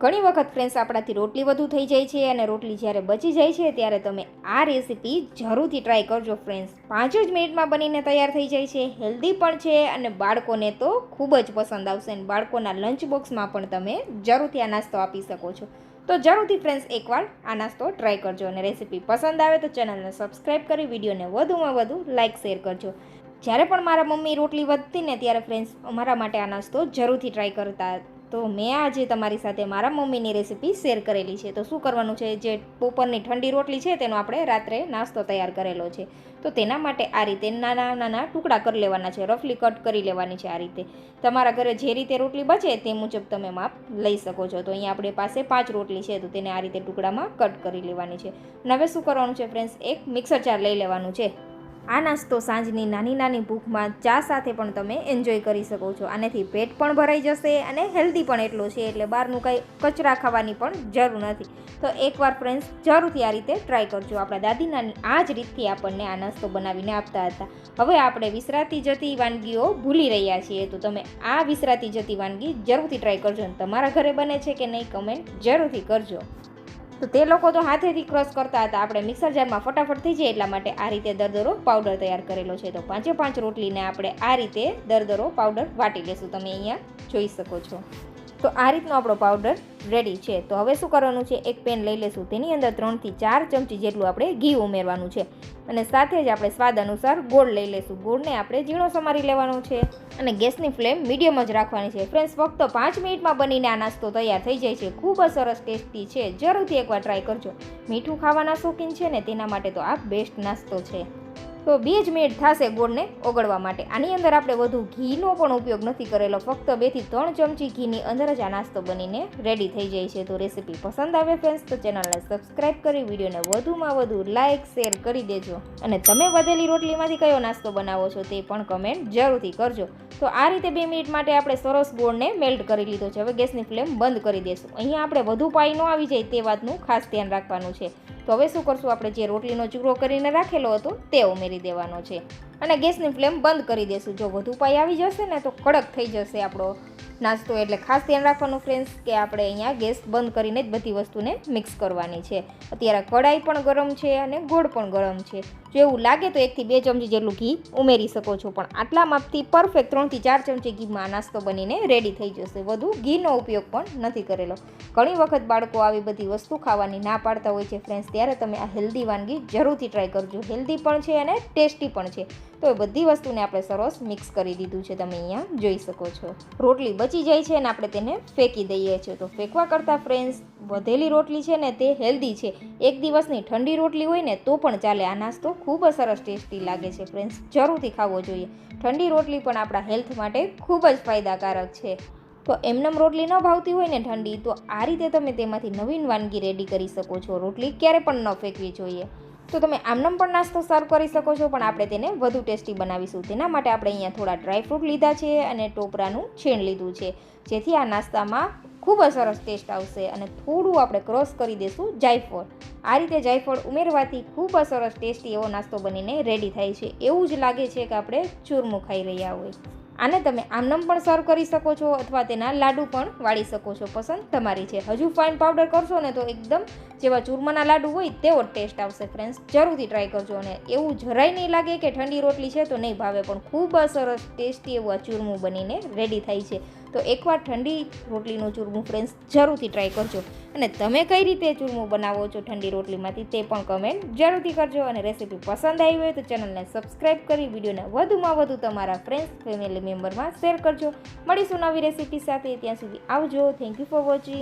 ઘણી વખત ફ્રેન્ડ્સ આપણાથી રોટલી વધુ થઈ જાય છે અને રોટલી જ્યારે બચી જાય છે ત્યારે તમે આ રેસીપી જરૂરથી ટ્રાય કરજો ફ્રેન્ડ્સ પાંચ જ મિનિટમાં બનીને તૈયાર થઈ જાય છે હેલ્ધી પણ છે અને બાળકોને તો ખૂબ જ પસંદ આવશે અને બાળકોના લંચ બોક્સમાં પણ તમે જરૂરથી આ નાસ્તો આપી શકો છો. તો જરૂરથી ફ્રેન્ડ્સ એકવાર આ નાસ્તો ટ્રાય કરજો અને રેસીપી પસંદ આવે તો ચેનલને સબસ્ક્રાઈબ કરી, વિડીયોને વધુમાં વધુ લાઇક શેર કરજો. જ્યારે પણ મારા મમ્મી રોટલી વધતી ને ત્યારે ફ્રેન્ડ્સ અમારા માટે આ નાસ્તો જરૂરથી ટ્રાય કરતા તો મેં આજે તમારી સાથે મારા મમ્મીની રેસીપી શેર કરેલી છે. તો શું કરવાનું છે? જે બપોરની ઠંડી રોટલી છે તેનો આપણે રાત્રે નાસ્તો તૈયાર કરેલો છે. તો તેના માટે આ રીતે નાના નાના ટુકડા કરી લેવાના છે. રફલી કટ કરી લેવાની છે આ રીતે. તમારા ઘરે જે રીતે રોટલી બચે તે મુજબ તમે માપ લઈ શકો છો. તો અહીંયા આપણી પાસે પાંચ રોટલી છે. તો તેને આ રીતે ટુકડામાં કટ કરી લેવાની છે. અને હવે શું કરવાનું છે ફ્રેન્ડ્સ એક મિક્સર જાર લઈ લેવાનું છે. આ નાસ્તો સાંજની નાની નાની ભૂખમાં ચા સાથે પણ તમે એન્જોય કરી શકો છો. આનાથી પેટ પણ ભરાઈ જશે અને હેલ્ધી પણ એટલું છે, એટલે બહારનું કંઈ કચરા ખાવાની પણ જરૂર નથી. તો એકવાર ફ્રેન્ડ્સ જરૂરથી આ રીતે ટ્રાય કરજો. આપણા દાદી નાની આ જ રીતથી આપણને આ નાસ્તો બનાવીને આપતા હતા. હવે આપણે વિસરાતી જતી વાનગીઓ ભૂલી રહ્યા છીએ, તો તમે આ વિસરાતી જતી વાનગી જરૂરથી ટ્રાય કરજો તમારા ઘરે બને છે કે નહીં કમેન્ટ જરૂરથી કરજો. તો તે લોકો તો હાથેથી ક્રશ કરતા હતા. આપણે મિક્સર જારમાં ફટાફટ થઈ જાય એટલા માટે આ રીતે દરદરો પાવડર તૈયાર કરેલો છે. તો પાંચે પાંચ રોટલીને આપણે આ રીતે દરદરો પાવડર વાટી લેશું. તમે અહીંયા જોઈ શકો છો. તો આ રીતનો આપણો પાવડર રેડી છે. તો હવે શું કરવાનું છે? એક પેન લઈ લેશું. તેની અંદર ત્રણથી ચાર ચમચી જેટલું આપણે ઘી ઉમેરવાનું છે. અને સાથે જ આપણે સ્વાદ અનુસાર ગોળ લઈ લેશું. ગોળને આપણે ઝીણો સમારી લેવાનો છે અને ગેસની ફ્લેમ મીડિયમ જ રાખવાની છે. ફ્રેન્ડ્સ, ફક્ત પાંચ મિનિટમાં બનીને આ નાસ્તો તૈયાર થઈ જાય છે. ખૂબ જ સરસ ટેસ્ટી છે. જરૂરથી એકવાર ટ્રાય કરજો. મીઠું ખાવાના શોખીન છે ને, તેના માટે તો આ બેસ્ટ નાસ્તો છે. તો બે જ મિનિટ થશે ગોળને ઓગળવા માટે. આની અંદર આપણે વધુ ઘીનો પણ ઉપયોગ નથી કરેલો. ફક્ત બેથી ત્રણ ચમચી ઘીની અંદર જ આ નાસ્તો બનીને રેડી થઈ જાય છે. તો રેસીપી પસંદ આવે ફ્રેન્ડ્સ તો ચેનલને સબસ્ક્રાઇબ કરી વિડીયોને વધુમાં વધુ લાઇક શેર કરી દેજો. અને તમે વધેલી રોટલીમાંથી કયો નાસ્તો બનાવો છો તે પણ કમેન્ટ જરૂરથી કરજો. તો આ રીતે બે મિનિટ માટે આપણે સરસ ગોળને મેલ્ટ કરી લીધો છે. હવે ગેસની ફ્લેમ બંધ કરી દેશું. અહીંયા આપણે વધુ પાઈ ન આવી જાય તે વાતનું ખાસ ધ્યાન રાખવાનું છે. તો હવે શું કરશું? આપણે જે રોટલીનો ચૂરો કરીને રાખેલો હતો તે ઉમેરી દેવાનો છે. અને ગેસની ફ્લેમ બંધ કરી દેશું. જો વધુ પાઈ આવી જશે ને તો કડક થઈ જશે આપણો નાસ્તો. એટલે ખાસ ધ્યાન રાખવાનું ફ્રેન્ડ્સ કે આપણે અહીંયા ગેસ બંધ કરીને જ બધી વસ્તુને મિક્સ કરવાની છે. અત્યારે કઢાઈ પણ ગરમ છે અને ગોળ પણ ગરમ છે. જો એવું લાગે તો એકથી બે ચમચી જેટલું ઘી ઉમેરી શકો છો. પણ આટલા માપથી પરફેક્ટ ત્રણથી ચાર ચમચી ઘીમાં નાસ્તો બનીને રેડી થઈ જશે. વધુ ઘીનો ઉપયોગ પણ નથી કરેલો. ઘણી વખત બાળકો આવી બધી વસ્તુ ખાવાની ના પાડતા હોય છે. ફ્રેન્ડ્સ ત્યારે તમે આ હેલ્ધી વાનગી જરૂરથી ટ્રાય કરજો. હેલ્ધી પણ છે અને ટેસ્ટી પણ છે. તો એ બધી વસ્તુને આપણે સરસ મિક્સ કરી દીધું છે. તમે અહીંયા જોઈ શકો છો. રોટલી બચી જાય છે અને આપણે તેને ફેંકી દઈએ છીએ. તો ફેંકવા કરતાં ફ્રેન્ડ્સ વધેલી રોટલી છે ને તે હેલ્ધી છે. એક દિવસની ઠંડી રોટલી હોય ને તો પણ ચાલે. આ નાસ્તો ખૂબ જ સરસ ટેસ્ટી લાગે છે ફ્રેન્ડ્સ. જરૂરથી ખાવો જોઈએ. ઠંડી રોટલી પણ આપણા હેલ્થ માટે ખૂબ જ ફાયદાકારક છે. તો એમનેમ રોટલી ન ભાવતી હોય ને ઠંડી, તો આ રીતે તમે તેમાંથી નવીન વાનગી રેડી કરી શકો છો. રોટલી ક્યારે પણ ન ફેંકવી જોઈએ. તો તમે આમનમ પણ નાસ્તો સર્વ કરી શકો છો, પણ આપણે તેને વધુ ટેસ્ટી બનાવીશું. તેના માટે આપણે અહીંયા થોડા ડ્રાયફ્રૂટ લીધા છે અને ટોપરાનું છીણ લીધું છે. જેથી આ નાસ્તામાં ખૂબ જ સરસ ટેસ્ટ આવશે અને થોડું આપણે ક્રોસ કરી દઈશું જાયફળ આ રીતે જાયફળ ઉમેરવાથી ખૂબ જ સરસ ટેસ્ટી એવો નાસ્તો બનીને રેડી થાય છે. એવું જ લાગે છે કે આપણે ચૂરમું ખાઈ રહ્યા હોય. આને તમે આમનમ પણ સર્વ કરી શકો છો અથવા તેના લાડુ પણ વાળી શકો છો. પસંદ તમારી છે. હજુ ફાઇન પાવડર કરશો ને તો એકદમ જેવા ચૂરમાના લાડુ હોય તેવો ટેસ્ટ આવશે ફ્રેન્ડ્સ જરૂરથી ટ્રાય કરજો અને એવું જરાય નહીં લાગે કે ઠંડી રોટલી છે તો નહીં ભાવે. પણ ખૂબ જ સરસ ટેસ્ટી એવું આ ચૂરમું બનીને રેડી થાય છે. તો એકવાર ઠંડી રોટલીનું ચૂરમું ફ્રેન્ડ્સ જરૂરથી ટ્રાય કરજો. અને તમે કઈ રીતે ચૂરમું બનાવો છો ઠંડી રોટલીમાંથી તે પણ કમેન્ટ જરૂરથી કરજો. અને રેસીપી પસંદ આવી હોય તો ચેનલને સબસ્ક્રાઈબ કરી, વિડીયોને વધુમાં વધુ તમારા ફ્રેન્ડ્સ ફેમિલી મેમ્બરમાં શેર કરજો. મળીશું નવી રેસીપી સાથે. ત્યાં સુધી આવજો. Thank you for watching